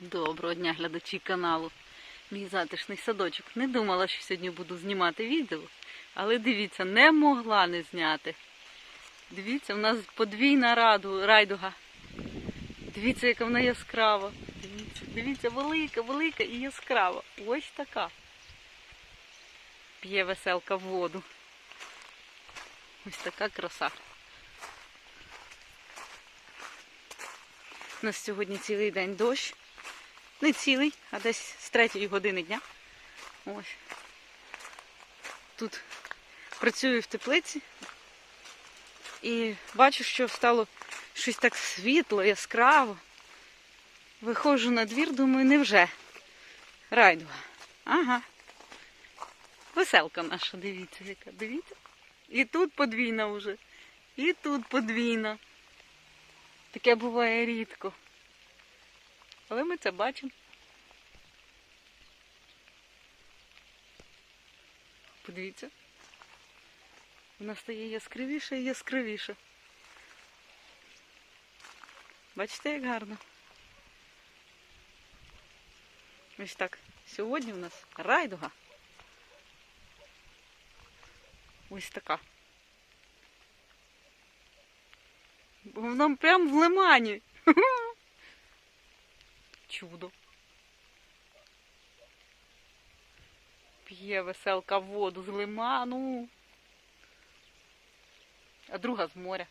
Доброго дня, глядачі каналу. Мій затишний садочок. Не думала, що сьогодні буду знімати відео, але дивіться, не могла не зняти. Дивіться, в нас подвійна раду, райдуга. Дивіться, яка вона яскрава. Дивіться, дивіться, велика, велика і яскрава. Ось така. П'є веселка в воду. Ось така краса. У нас сьогодні цілий день дощ. Не цілий, а десь з третьої години дня. Ось. Тут працюю в теплиці і бачу, що стало щось так світло, яскраво. Виходжу на двір, думаю, невже? Райдуга. Ага. Веселка наша, дивіться, яка. Дивіться. І тут подвійна вже. І тут подвійна. Таке буває рідко. Але ми це бачимо. Подивіться. Вона стає яскравіше і яскравіше. Бачите, як гарно? Ось так. Сьогодні у нас райдуга. Ось така. Вона прям в лимані. Чудо. П'є веселка воду з лиману. А друга з моря.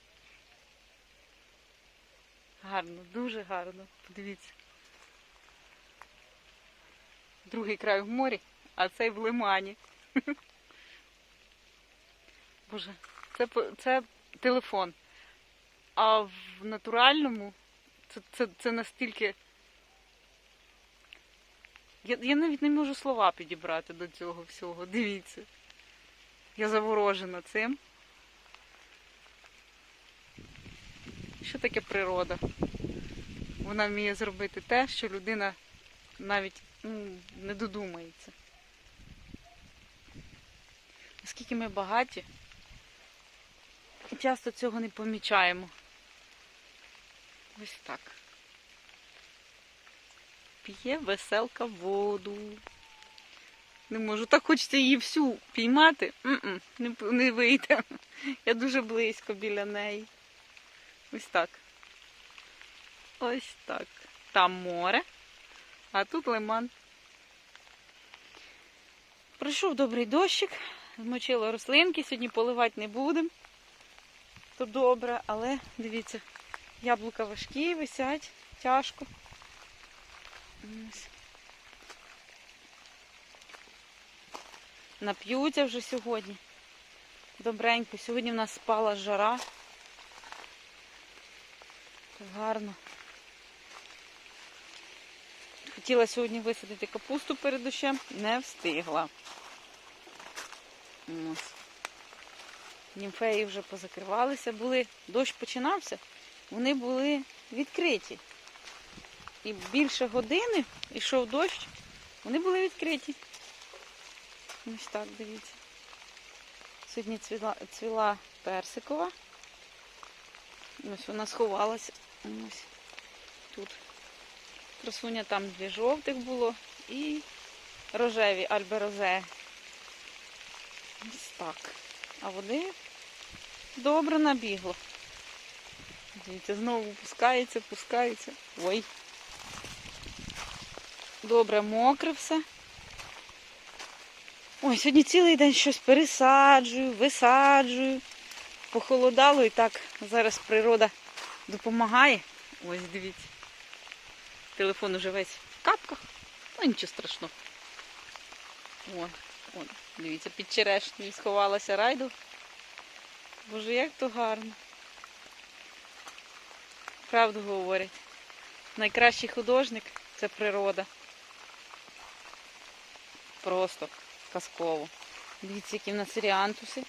Гарно, дуже гарно. Подивіться. Другий край в морі, а цей в лимані. Боже, це, це телефон. А в натуральному це, це, це настільки. Я, я навіть не можу слова підібрати до цього всього. Дивіться. Я заворожена цим. Що таке природа? Вона вміє зробити те, що людина навіть ну, не додумається. Наскільки ми багаті, і часто цього не помічаємо. Ось так. П'є веселка воду. Не можу. Так хочеться її всю піймати. Не, не вийде. Я дуже близько біля неї. Ось так. Ось так. Там море, а тут лиман. Пройшов добрий дощик, змочила рослинки, сьогодні поливати не будемо. То добре, але дивіться, яблука важкі, висять, тяжко. Ось. Нап'ються вже сьогодні. Добренько. Сьогодні в нас спала жара. Гарно. Хотіла сьогодні висадити капусту перед дощем, не встигла. Німфеї вже позакривалися, були, дощ починався, вони були відкриті. І більше години йшов дощ, вони були відкриті. Ось так, дивіться. Сьогодні цвіла, цвіла персикова. Ось вона сховалася. Ось тут. Красуня там дві жовтих було і рожеві альберозе. Ось так. А води добре набігло. Дивіться, знову пускається, пускається. Ой. Добре, мокре все. Ой, сьогодні цілий день щось пересаджую, висаджую. Похолодало і так зараз природа допомагає. Ось дивіться. Телефон уже весь в капках. Ну нічого страшного. О, о, дивіться, під черешнею сховалася райду. Боже, як то гарно. Правду говорять. Найкращий художник це природа. Просто казково. Дивіться, які в нас ріантуси.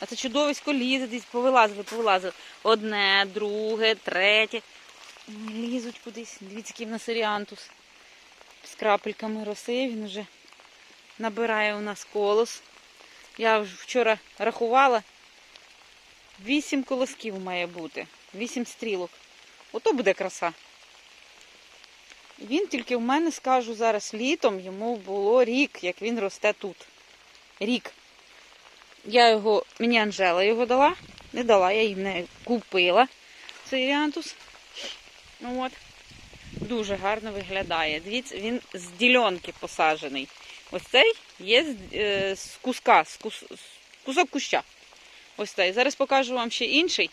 А це чудовисько лізе, десь повилазили, повилазили. Одне, друге, третє. Лізуть кудись. Дивіться, який в нас ріантус. З крапельками роси. Він вже набирає у нас колос. Я вчора рахувала. Вісім колосків має бути. Вісім стрілок. Ото буде краса. Він тільки в мене, скажу зараз, літом йому було рік, як він росте тут. Рік. Я його, мені Анжела його дала. Не дала, я її не купила цей ріантус. Ну от. Дуже гарно виглядає. Дивіться, він з дільонки посаджений. Ось цей є з, е, куска, з, кус, кусок куща. Ось цей. Зараз покажу вам ще інший.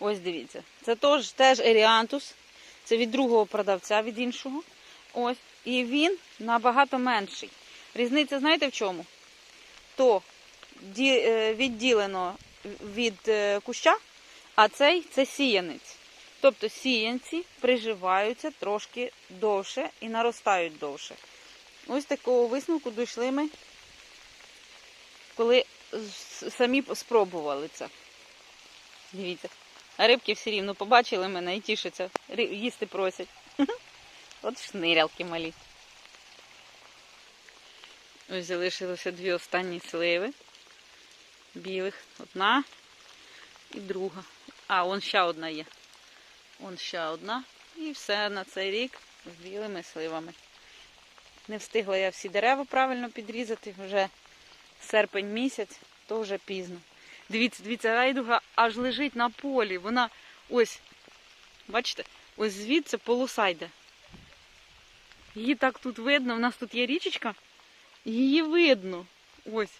Ось дивіться. Це теж, теж еріантус. Це від другого продавця, від іншого. Ось. І він набагато менший. Різниця, знаєте в чому? То е, відділено від е, куща, а цей це сіянець. Тобто сіянці приживаються трошки довше і наростають довше. Ось такого висновку дійшли ми, коли самі спробували це. Дивіться. А рибки все рівно побачили мене і тішаться. Їсти просять. От шнирялки малі. Ось залишилося дві останні сливи. Білих. Одна і друга. А, вон ще одна є. Вон ще одна. І все на цей рік з білими сливами. Не встигла я всі дерева правильно підрізати, вже серпень місяць, то вже пізно. Дивіться, дивіться, райдуга аж лежить на полі. Вона ось, бачите, ось звідси полоса йде. Її так тут видно. У нас тут є річечка. Її видно. Ось.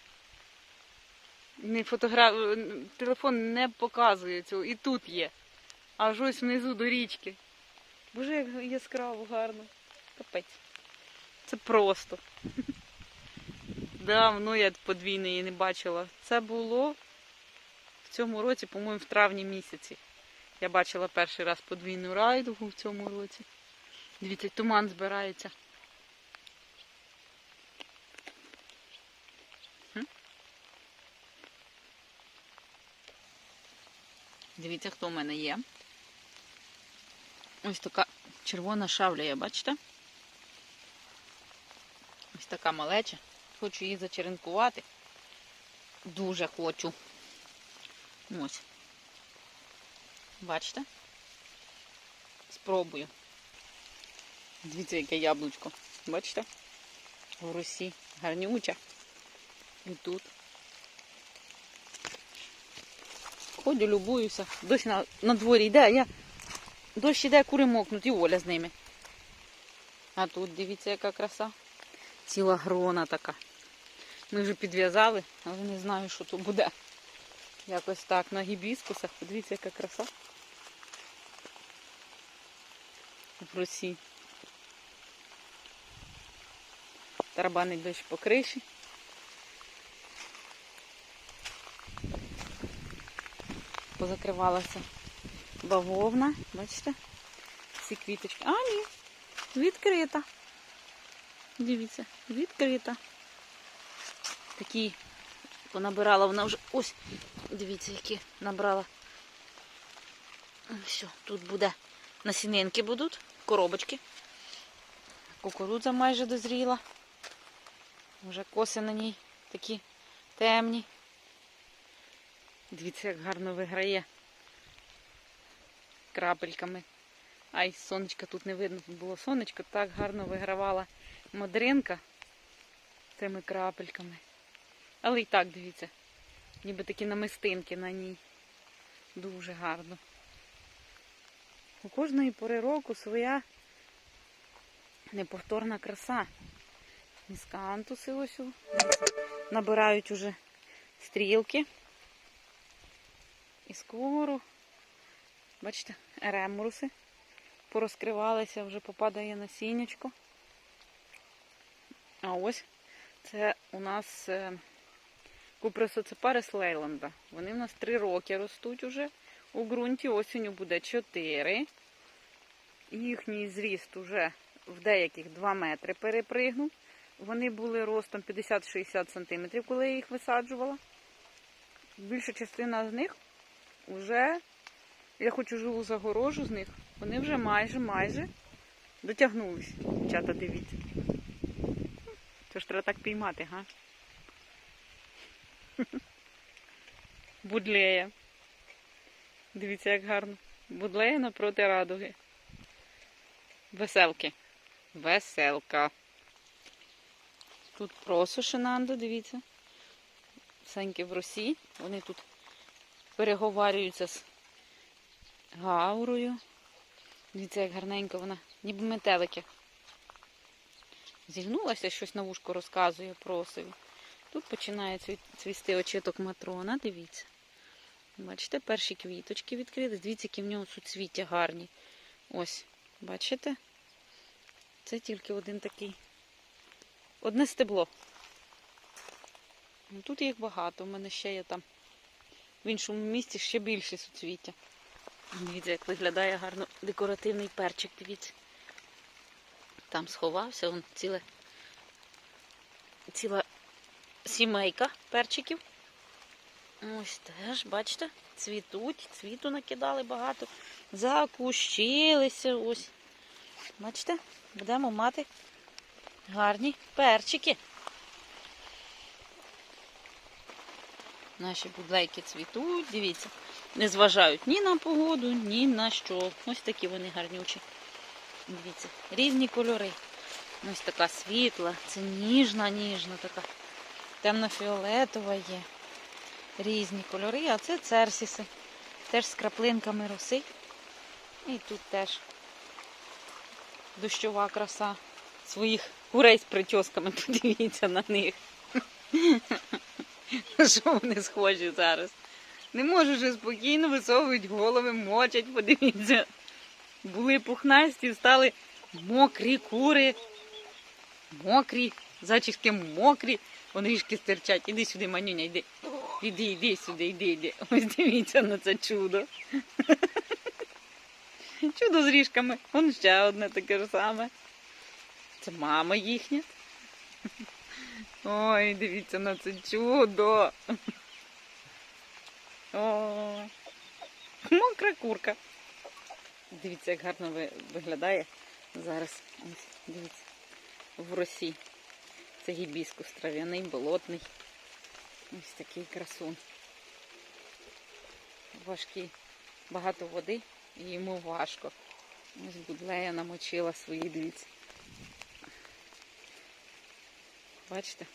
Не фотогра... Телефон не показує цього. І тут є. Аж ось внизу до річки. Боже, як яскраво, гарно. Капець. Це просто. Давно я подвійної не бачила. Це було в цьому році, по-моєму, в травні місяці. Я бачила перший раз подвійну райдугу в цьому році. Дивіться, туман збирається. Дивіться, хто в мене є. Ось така червона шавля, бачите? Ось така малеча. Хочу її зачеренкувати. Дуже хочу. Ось. Бачите? Спробую. Дивіться, яке яблучко. Бачите? В росі. Гарнюча. І тут. Ходю, любуюся. Дощ на, на дворі йде, я дощ іде, кури мокнуть і Оля з ними. А тут дивіться, яка краса. Ціла грона така. Ми вже підв'язали, але не знаю, що тут буде. Якось так на гібіскусах. Подивіться, яка краса. В росі. Тарабанить дощ по криші. Позакривалася бавовна, бачите? Всі квіточки. А, ні, відкрита. Дивіться, відкрита. Такі понабирала вона вже. Ось, дивіться, які набрала. Все, тут буде насінинки будуть, коробочки. Кукурудза майже дозріла. Вже коси на ній такі темні. Дивіться, як гарно виграє крапельками. Ай, сонечка тут не видно, тут було сонечко, так гарно вигравала мадринка цими крапельками. Але і так, дивіться, ніби такі намистинки на ній. Дуже гарно. У кожної пори року своя неповторна краса. Міскантуси ось набирають уже стрілки. І скоро, бачите, ремуруси порозкривалися, вже попадає насіннячко. А ось це у нас купресоцепари з Лейланда. Вони в нас три роки ростуть уже. У ґрунті осінню буде 4. Їхній зріст уже в деяких 2 метри перепригнув. Вони були ростом 50-60 см, коли я їх висаджувала. Більша частина з них вже, я хочу живу загорожу з них, вони вже майже майже дотягнулись. Дівчата, дивіться. Це ж треба так піймати, га? Будлея. Дивіться, як гарно. Будлея напроти радуги. Веселки. Веселка. Тут просушенанда, дивіться. Сеньки в Росії. Вони тут переговарюються з гаурою. Дивіться, як гарненько вона, ніби метелики. Зігнулася, щось на вушко розказує просові. Тут починає цвісти очіток матрона, дивіться. Бачите, перші квіточки відкрились. Дивіться, які в нього суцвіття гарні. Ось, бачите? Це тільки один такий. Одне стебло. Ну, Тут їх багато. У мене ще є там в іншому місці ще більше суцвіття. Дивіться, як виглядає гарно декоративний перчик, дивіться. Там сховався, вон ціле, ціла сімейка перчиків. Ось теж, бачите, цвітуть, цвіту накидали багато. Закущилися ось. Бачите, будемо мати гарні перчики. Наші будлейки цвітуть, дивіться. Не зважають ні на погоду, ні на що. Ось такі вони гарнючі. Дивіться, різні кольори. Ось така світла, це ніжна, ніжна така. Темно-фіолетова є. Різні кольори, а це церсіси. Теж з краплинками роси. І тут теж дощова краса своїх курей з прическами. Подивіться на них. Що вони схожі зараз? Не можу вже спокійно висовують голови, мочать, подивіться. Були пухнасті, стали мокрі кури. Мокрі, зачіски мокрі, вони ріжки стирчать. Іди сюди, манюня, йди. Іди, іди сюди, іди, іди. Ось дивіться на це чудо. Чудо з ріжками. Вон ще одне таке ж саме. Це мама їхня. Ой, дивіться на це чудо. О, мокра курка. Дивіться, як гарно виглядає зараз. Дивіться, в росі. Це гібіскус трав'яний, болотний. Ось такий красун. Важкий. Багато води і йому важко. Ось будлея намочила свої, дивіться. Бачите?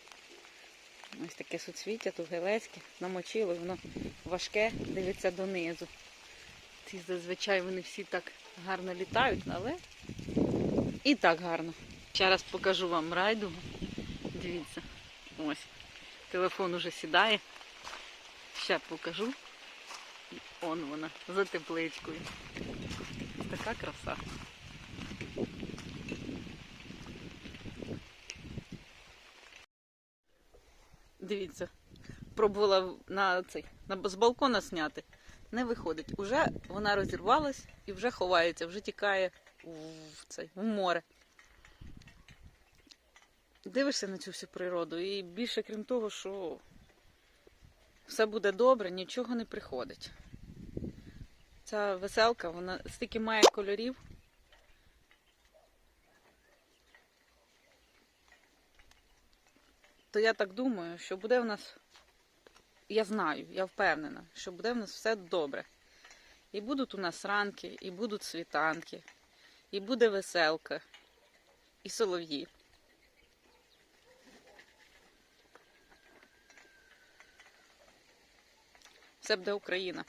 Ось таке суцвіття, тугелецьке, намочило, воно важке, дивиться донизу. Ці зазвичай вони всі так гарно літають, але і так гарно. Ще раз покажу вам райдугу. Дивіться, ось. Телефон уже сідає. Ще покажу. І Он вона за тепличкою. Така краса. Дивіться, пробувала на цей на з балкона зняти. Не виходить. Уже вона розірвалась і вже ховається, вже тікає в цей в море. Дивишся на цю всю природу, і більше крім того, що все буде добре, нічого не приходить. Ця веселка, вона стільки має кольорів. То я так думаю, що буде в нас, я знаю, я впевнена, що буде в нас все добре. І будуть у нас ранки, і будуть світанки, і буде веселка, і солов'ї. Все буде Україна.